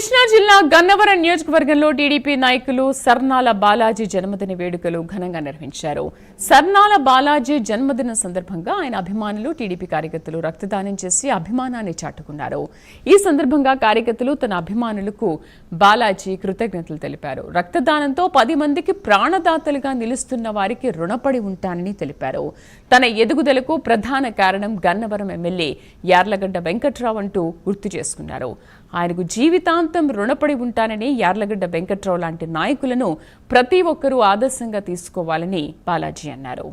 కృష్ణా జిల్లా గన్నవరం నియోజకవర్గంలో టీడీపీ నాయకులు సర్నాల బాలాజీ జన్మదిన వేడుకలు ఘనంగా నిర్వహించారు. సర్నాల బాలాజీ జన్మదిన సందర్భంగా ఆయన అభిమానులు టీడీపీ కార్యకర్తలు రక్తదానం చేసి అభిమానాన్ని చాటుకున్నారు. ఈ సందర్భంగా కార్యకర్తలు తన అభిమానులకు బాలాజీ కృతజ్ఞతలు తెలిపారు. రక్తదానంతో పది మందికి ప్రాణదాతలుగా నిలుస్తున్న వారికి రుణపడి ఉంటానని తెలిపారు. తన ఎదుగుదలకు ప్రధాన కారణం గన్నవరం ఎమ్మెల్యే యార్లగడ్డ వెంకట్రావు అంటూ గుర్తు చేసుకున్నారు. ఆయనకు జీవితాంత రుణపడి ఉంటానని యార్లగడ్డ వెంకట్రావు లాంటి నాయకులను ప్రతి ఒక్కరూ ఆదర్శంగా తీసుకోవాలని బాలాజీ అన్నారు.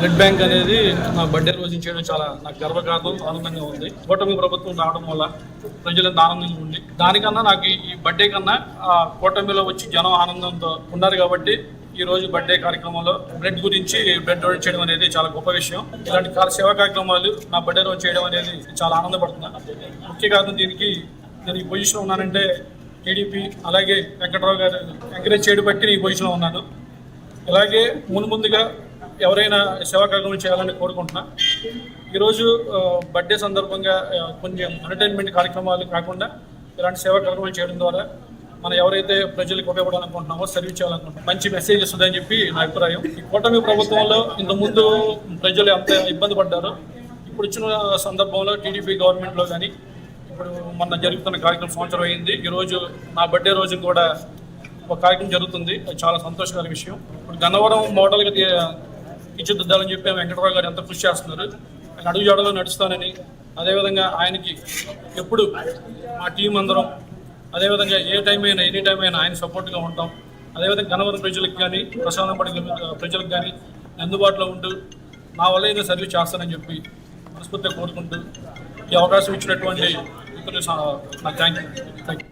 బ్లడ్ బ్యాంక్ అనేది నా బర్త్డే రోజు చేయడం చాలా నాకు గర్వకారణం ఆనందంగా ఉంది. కూటమి ప్రభుత్వం రావడం వల్ల ప్రజలంతా ఆనందంగా ఉంది. దానికన్నా నాకు ఈ- బర్త్డే కన్నా ఆ కూటమిలో వచ్చి జనం ఆనందంతో ఉన్నారు కాబట్టి ఈ రోజు బర్త్డే కార్యక్రమంలో బ్లడ్ గురించి బ్లడ్ డొనేట్ చేయడం అనేది చాలా గొప్ప విషయం. ఇలాంటి సేవా కార్యక్రమాలు నా బర్త్డే రోజు చేయడం అనేది చాలా ఆనందపడుతున్నాను ముఖ్య కారణం దీనికి నేను ఈ పొజిషన్లో ఉన్నానంటే టీడీపీ అలాగే వెంకట్రావు గారు ఎంకరేజ్ చేయడం బట్టి నేను ఈ పొజిషన్లో ఉన్నాను. ఇలాగే ముందు ముందుగా ఎవరైనా సేవా కార్యక్రమం చేయాలని కోరుకుంటున్నా. ఈరోజు బర్త్డే సందర్భంగా కొంచెం ఎంటర్టైన్మెంట్ కార్యక్రమాలు కాకుండా ఇలాంటి సేవా కార్యక్రమాలు చేయడం ద్వారా మనం ఎవరైతే ప్రజలకు ఉపయోగపడాలనుకుంటున్నామో సర్వీస్ చేయాలనుకుంటున్నాం మంచి మెసేజ్ ఇస్తుందని చెప్పి నా అభిప్రాయం. ఈ కూటమి ప్రభుత్వంలో ఇంతకుముందు ప్రజలు ఎంత ఇబ్బంది పడ్డారో ఇప్పుడు వచ్చిన సందర్భంలో టీడీపీ గవర్నమెంట్లో కానీ ఇప్పుడు మొన్న జరుగుతున్న కార్యక్రమం సంవత్సరం అయింది. ఈరోజు నా బర్త్డే రోజు కూడా ఒక కార్యక్రమం జరుగుతుంది. అది చాలా సంతోషకర విషయం. ఇప్పుడు గన్నవరం మోడల్గా తీర్చిదిద్దాలని చెప్పి వెంకటరావు గారు ఎంత కృషి చేస్తున్నారు. ఆయన అడుగు జాడలో నడుస్తానని అదేవిధంగా ఆయనకి ఎప్పుడు మా టీం అందరం అదేవిధంగా ఏ టైం అయినా ఎనీ టైం అయినా ఆయన సపోర్ట్గా ఉంటాం. అదేవిధంగా గన్నవరం ప్రజలకు కానీ ప్రశాంతం పడి ప్రజలకు కానీ అందుబాటులో ఉంటూ నా వల్ల ఏదో సర్వీస్ చేస్తానని చెప్పి మనస్ఫూర్తిగా కోరుకుంటూ ఈ అవకాశం ఇచ్చినటువంటి మిత్రులు నాకు థ్యాంక్ యూ థ్యాంక్ యూ